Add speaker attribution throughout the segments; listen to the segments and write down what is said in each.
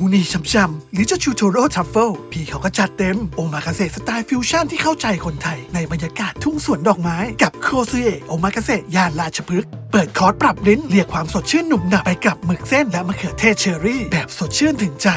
Speaker 1: อูนี่ช่ำๆหรือจะชูโทโร่ทัฟเฟิลพี่เขาก็จัดเต็ม โอมากาเสะสไตล์ฟิวชั่นที่เข้าใจคนไทย ในบรรยากาศทุ่งสวนดอกไม้ กับโคซูเอะโอมากาเสะย่านราชพฤกษ์เปิดคอร์สปรับลิ้นเรียกความสดชื่นหนุ่มหนับไปกับหมึกเส้นและมะเขือเทศเชอรี่ แบบสดชื่นถึงใจ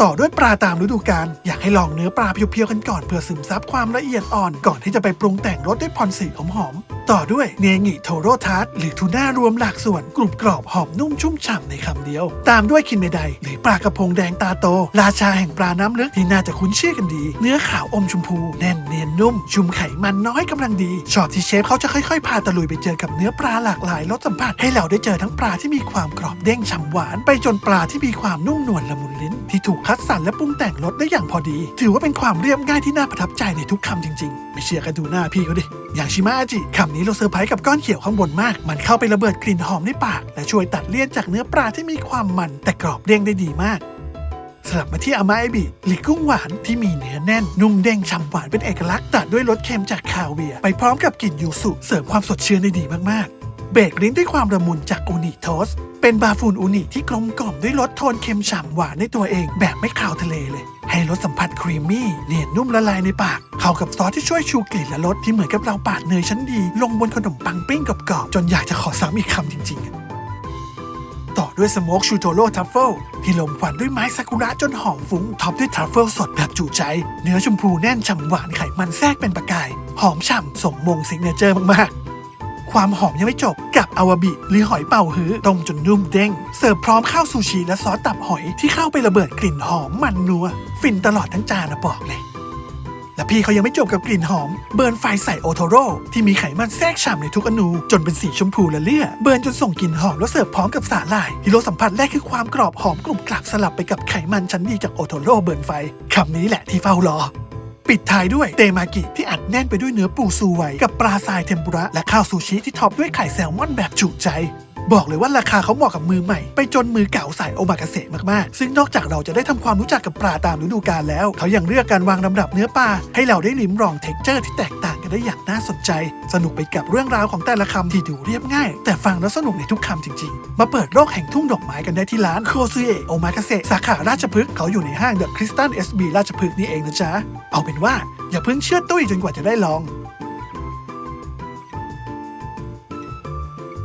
Speaker 1: ต่อด้วยปลาตามฤดูกาลอยากให้ลองเนื้อปลาเพียวๆกันก่อนเพื่อซึมซับความละเอียดอ่อนก่อนที่จะไปปรุงแต่งรสด้วยพรสีหอมๆ ต่อด้วยเนงิโทโรทาร์ตหรือทูน่ารวมหลากส่วนกรุบกรอบหอมนุ่มชุ่มฉ่ำในคำเดียว ตามด้วยคินเมไดหรือปลากระพงแดงตาโต ราชาแห่งปลาน้ำลึกที่น่าจะคุ้นชื่อกันดี เนื้อขาวอมชมพู แน่นเนียนนุ่ม ชุ่มไขมันน้อยกำลังดี ชอบที่เชฟเขาจะค่อยๆ พาตะลุยไปเจอกับเนื้อปลาหลากหลายรสสัมผัสให้เราได้เจอทั้งปลาที่มีความกรอบเด้งฉ่ำหวาน ไปจนปลาที่มีความนุ่มนวลละมุนลิ้น ที่ถูกคัดสรรและปรุงแต่งรสได้อย่างพอดี ถือว่าเป็นความเรียบง่ายที่น่าประทับใจในทุกคำจริง ๆ ไม่เชื่อกันดูหน้าพี่เขาดิอย่างชิมาจิคำนี้เราเซอร์ไพรส์กับก้อนเขียวข้างบนมาก มันเข้าไประเบิดกลิ่นหอมในปาก และช่วยตัดเลี่ยนจากเนื้อปลาที่มีความมันแต่กรอบเด้งได้ดีมากสลับมาที่อามาเอบิหรือกุ้งหวานที่มีเนื้อแน่น นุ่มเด้งฉ่ำหวานเป็นเอกลักษณ์ตัดด้วยรสเค็มจากคาเวีย ไปพร้อมกับกลิ่นยูสุเสริมความสดชื่นได้ดีมากๆ เบรกลิ้นด้วยความระมุนจากอูนิโทส เป็นบาฟูนอูนิที่กลมกล่อมด้วยรสโทนเค็มฉ่ำหวานในตัวเองแบบไม่คาวทะเลเลย ให้รสสัมผัสครีมมี่เนียนนุ่มละลายในปาก เข้ากับซอสที่ช่วยชูกลิ่นและรสที่เหมือนกับเราปาดเนยชั้นดี ลงบนขนมปังปิ้งกรอบๆจนอยากจะขอซ้ำอีกคำจริง ๆต่อด้วยสโมกชูโทโร่ทัฟเฟิลที่ลมควันด้วยไม้ซากุระจนหอมฟุ้งท็อปด้วยทัฟเฟิลสดแบบจุใจ เนื้อชมพูแน่นฉ่ำหวานไขมันแทรกเป็นประกาย หอมฉ่ำสมมงซิกเนเจอร์มากๆ ความหอมยังไม่จบกับอาวาบิหรือหอยเป่าฮื้อต้มจนนุ่มเด้ง เสิร์ฟพร้อมข้าวซูชิและซอสตับหอยที่เข้าไประเบิดกลิ่นหอมมันนัว ฟินตลอดทั้งจานนะบอกเลยและพี่เขายังไม่จบกับกลิ่นหอม เบิร์นไฟใส่โอโทโร่ที่มีไขมันแทรกฉ่ำในทุกอนู จนเป็นสีชมพูละเลี่ย เบิร์นจนส่งกลิ่นหอมแล้วเสิร์ฟพร้อมกับสาหร่ายที่รสสัมผัสแรกคือความกรอบหอมกรุบกรับสลับไปกับไขมันชั้นดีจากโอโทโร่เบิร์นไฟคำนี้แหละที่เฝ้ารอ ปิดท้ายด้วยเตมากิที่อัดแน่นไปด้วยเนื้อปูซูไวกับปลาทรายเทมปุระและข้าวซูชิที่ท็อปด้วยไข่แซลมอนแบบจุใจ บอกเลยว่าราคาเขาเหมาะกับมือใหม่ ไปจนมือเก่าสายโอมากาเสะมากๆ ซึ่งนอกจากเราจะได้ทำความรู้จักกับปลาตามฤดูกาลแล้ว เขายังเลือกการวางลำดับเนื้อปลาให้เราได้ลิ้มลองเท็กเจอร์ที่แตกต่าง ได้อย่างน่าสนใจ สนุกไปกับเรื่องราวของแต่ละคำที่ดูเรียบง่าย แต่ฟังแล้วสนุกในทุกคำจริง ๆ มาเปิดโลกแห่งทุ่งดอกไม้กันได้ที่ร้านโคซูเอะโอมาคาเซสาขาราชพฤกษ์เขาอยู่ในห้างเดอะคริสตันเอสบีราชพฤกษ์นี่เองนะจ๊ะเอาเป็นว่าอย่าเพิ่งเชื่อตุ้ยจนกว่าจะได้ลอง